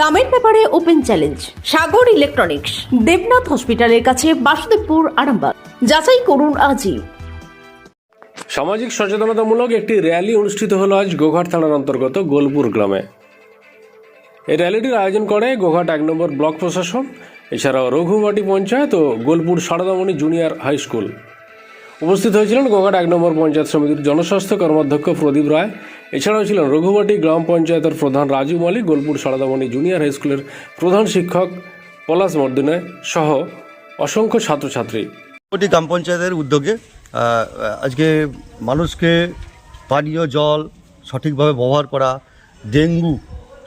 দামের ব্যাপারে open challenge, Sagar electronics, Debnath হসপিটালের কাছে বাসুদেবপুর, আরামবাগ। যাচাই করুন আজই। সামাজিক সচেতনতামূলক একটি র্যালি অনুষ্ঠিত হল আজ গোঘাট থানার অন্তর্গত গোলপুর গ্রামে। এই র্যালিটির আয়োজন করে গোঘাট এক নম্বর ব্লক প্রশাসন, এছাড়াও রঘুমাটি পঞ্চায়েত ও Golpur Saradamani junior high school. উপস্থিত হয়েছিলেন গোঘাট এক নম্বর পঞ্চায়েত সমিতির জনস্বাস্থ্য কর্মাধ্যক্ষ প্রদীপ রায় এছাড়াও ছিলেন রঘুমাটি গ্রাম পঞ্চায়েতের প্রধান রাজু মালিক, গোলপুর সারদামণি জুনিয়র হাই স্কুলের প্রধান শিক্ষক পলাশ মর্দিনে সহ অসংখ্য ছাত্রছাত্রী। কোটি গ্রাম পঞ্চায়েতের উদ্যোগে আজকে মানুষকে পানীয় জল সঠিকভাবে ব্যবহার করা, ডেঙ্গু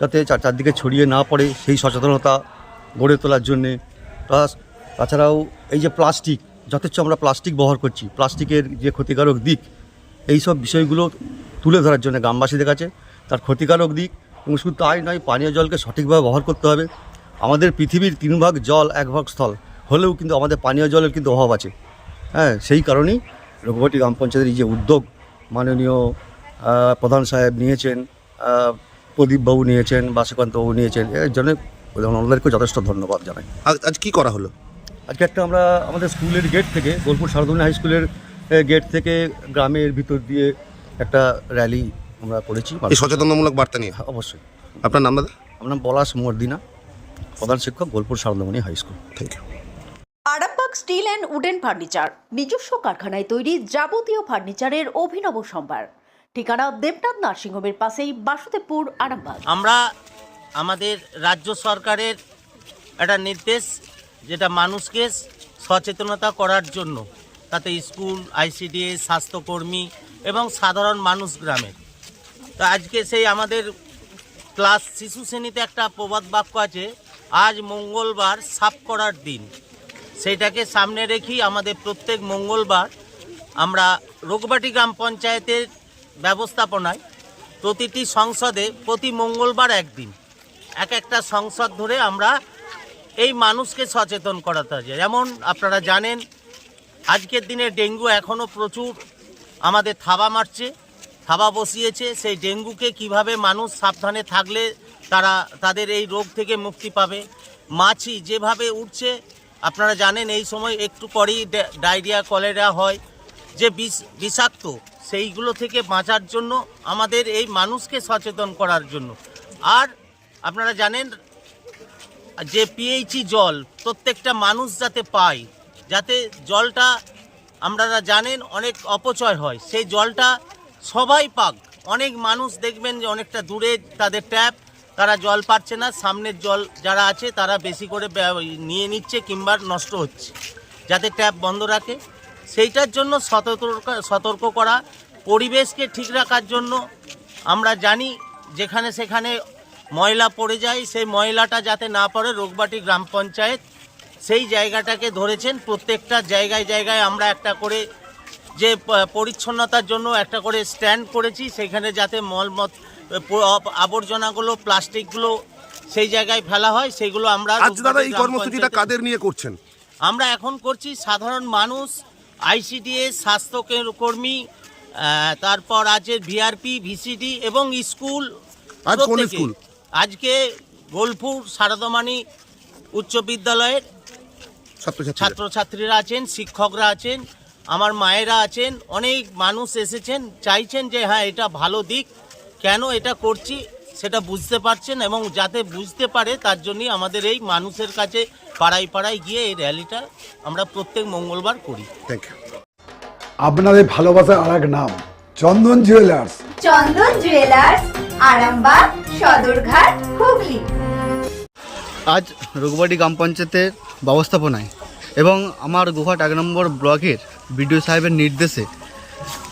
যাতে চার- চারদিকে ছড়িয়ে না পড়ে, সেই সচেতনতা গড়ে তোলার জন্যে, প্লাস তাছাড়াও এই যে প্লাস্টিক, যথেচ্ছ আমরা প্লাস্টিক ব্যবহার করছি, প্লাস্টিকের যে ক্ষতিকারক দিক এই সব বিষয়গুলো তুলে ধরার জন্য গ্রামবাসীদের কাছে। তার ক্ষতিকারক দিক এবং শুধু তাই নয় পানীয় জলকে সঠিকভাবে ব্যবহার করতে হবে। আমাদের পৃথিবীর তিন ভাগ জল এক ভাগ স্থল। হলেও কিন্তু আমাদের পানীয় জলের কিন্তু অভাব আছে। হ্যাঁ সেই কারণেই রঘুবতী গ্রাম পঞ্চায়েতের এই যে উদ্যোগ মাননীয় প্রধান সাহেব নিয়েছেন প্রদীপবাবু নিয়েছেন বাসুকান্তবাবু নিয়েছেন এর জন্য ওনাদেরকে যথেষ্ট ধন্যবাদ জানাই। আজ আজ কি করা হলো? আজকে একটা আমরা আমাদের স্কুলের গেট থেকে বোলপুর সারদনী হাই স্কুলের গেট থেকে গ্রামের ভিতর দিয়ে একটা র্যালি আমরা করেছি এই সচেতনতামূলক বার্তা নিয়ে। হ্যাঁ, অবশ্যই। আপনার নাম দাদা? আমার নাম পলাশ মর্দিনা প্রধান শিক্ষক Bolpur Saradamani high school. Thank you Arambagh steel and wooden furniture নিজস্ব কারখানায় তৈরি যাবতীয় ফার্নিচারের অভিনব সম্ভার। ঠিকানা দেবনাথ নার্সিংহোমের পাশেই বাসুদেবপুর আরামবাগ। আমরা আমাদের রাজ্য সরকারের একটা নির্দেশ যেটা মানুষকে সচেতনতা করার জন্য তাতে স্কুল আইসিডিএস স্বাস্থ্যকর্মী এবং সাধারণ মানুষ গ্রামের। তো আজকে সেই আমাদের ক্লাস শিশু শ্রেণীতে একটা প্রবাদ বাক্য আছে, আজ মঙ্গলবার সাফ করার দিন। সেইটাকে সামনে রেখেই আমাদের প্রত্যেক মঙ্গলবার আমরা রোগবাটি গ্রাম পঞ্চায়েতের ব্যবস্থাপনায় প্রতিটি সংসদে প্রতি মঙ্গলবার একদিন, এক একটা সংসদ ধরে আমরা এই মানুষকে সচেতন করাতে যেমন আপনারা জানেন, আজকের দিনে ডেঙ্গু এখনও প্রচুর। আমাদের থাবা মারছে, থাবা বসিয়েছে, সেই ডেঙ্গুকে কীভাবে মানুষ সাবধানে থাকলে তারা, তাদের এই রোগ থেকে মুক্তি পাবে। মাছি যেভাবে উঠছে, আপনারা জানেন এই সময় একটু পরেই ডায়রিয়া, কলেরা হয়। যে বিষ, বিষাক্ত, সেইগুলো থেকে বাঁচার জন্য আমাদের এই মানুষকে সচেতন করার জন্য। আর আপনারা জানেন, যে পিএইচি জল প্রত্যেকটা মানুষ যাতে পায়, যাতে জলটা আপনারা জানেন অনেক অপচয় হয়। সেই জলটা সবাই পাক। অনেক মানুষ দেখবেন যে অনেকটা দূরে তাদের ট্যাপ, তারা জল পাচ্ছে না। সামনের জল যারা আছে, তারা বেশি করে নিয়ে নিচ্ছে কিংবা নষ্ট হচ্ছে, যাতে ট্যাপ বন্ধ রাখে। সেইটার জন্য সতর্ক সতর্ক করা। পরিবেশকে ঠিক রাখার জন্য আমরা জানি, যেখানে সেখানে ময়লা পড়ে যায়। সেই ময়লাটা যাতে না পড়ে, রোগবাটি গ্রাম পঞ্চায়েত সেই জায়গাটাকে ধরেছেন প্রত্যেকটা জায়গায় জায়গায় আমরা একটা করে যে পরিচ্ছন্নতার জন্য একটা করে স্ট্যান্ড করেছি সেখানে যাতে মলমত আবর্জনাগুলো প্লাস্টিকগুলো সেই জায়গায় ফেলা হয় সেগুলো আমরা আজ দাদা এই কর্মসূচিটা কাদের নিয়ে করছেন আমরা এখন করছি সাধারণ মানুষ আইসিডিএস স্বাস্থ্য কর্মী তারপর আছে ভিআরপি ভিসিডি এবং স্কুল আজ কোন স্কুল? আজকে গোলপুর সারদমানি উচ্চ বিদ্যালয়ের ছাত্রছাত্রীরা। আছেন শিক্ষকরা আছেন আমার মায়েরা আছেন অনেক মানুষ এসেছেন চাইছেন যে হ্যাঁ এটা ভালো দিক কেন এটা করছি সেটা বুঝতে পারছেন এবং যাতে বুঝতে পারে তার জন্যই আমাদের এই মানুষের কাছে পাড়ায় পাড়ায় গিয়ে এই র্যালিটা আমরা প্রত্যেক মঙ্গলবার করি। থ্যাংক ইউ আপনাদের ভালোবাসার আর এক নাম চন্দন জুয়েলার্স চন্দন জুয়েলার্স আরামবাগ সদরঘাট হুগলি। আজ রঘুবাটি গ্রাম পঞ্চায়েতের ব্যবস্থাপনায়। এবং আমার গুহাট এক নম্বর ব্লকের বিডিও সাহেবের নির্দেশে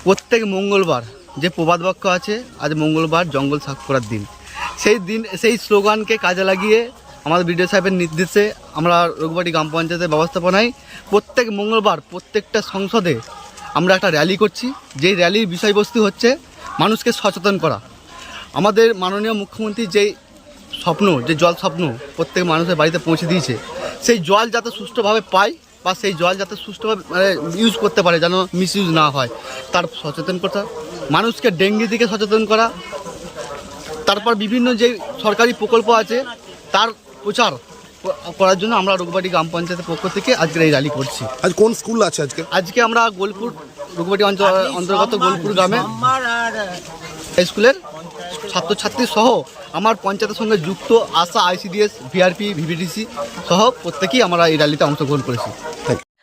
প্রত্যেক মঙ্গলবার যে প্রবাদ বাক্য আছে, আজ মঙ্গলবার জঙ্গল সাফ করার দিন। সেই দিন, সেই স্লোগানকে কাজে লাগিয়ে আমাদের বিডিও সাহেবের নির্দেশে আমরা রঘুবাটি গ্রাম পঞ্চায়েতের ব্যবস্থাপনায় প্রত্যেক মঙ্গলবার প্রত্যেকটা সংসদে আমরা একটা র্যালি করছি। যেই র্যালির বিষয়বস্তু হচ্ছে মানুষকে সচেতন করা। আমাদের মাননীয় মুখ্যমন্ত্রী যেই স্বপ্ন যে জল স্বপ্ন প্রত্যেক মানুষের বাড়িতে পৌঁছে দিয়েছে সেই জল যাতে সুষ্ঠুভাবে পায় বা সেই জল যাতে সুষ্ঠুভাবে মানে ইউজ করতে পারে যেন মিস ইউজ না হয় তার সচেতন করা মানুষকে ডেঙ্গি থেকে সচেতন করা তারপর বিভিন্ন যে সরকারি প্রকল্প আছে তার প্রচার করার জন্য আমরা রঘুবাটি গ্রাম পঞ্চায়েতের পক্ষ থেকে আজকের এই র্যালি করছি। আজ কোন স্কুল আছে আজকে? আজকে আমরা গোলপুর রঘুবাটি অঞ্চল অন্তর্গত গোলপুর গ্রামে স্কুলের ছাত্রছাত্রী সহ আমার পঞ্চায়েতের সঙ্গে যুক্ত আশা আইসিডিএস, ভিআরপি, ভিভিডিসি সহ প্রত্যেকেই আমরা এই র্যালিতে অংশগ্রহণ করেছি।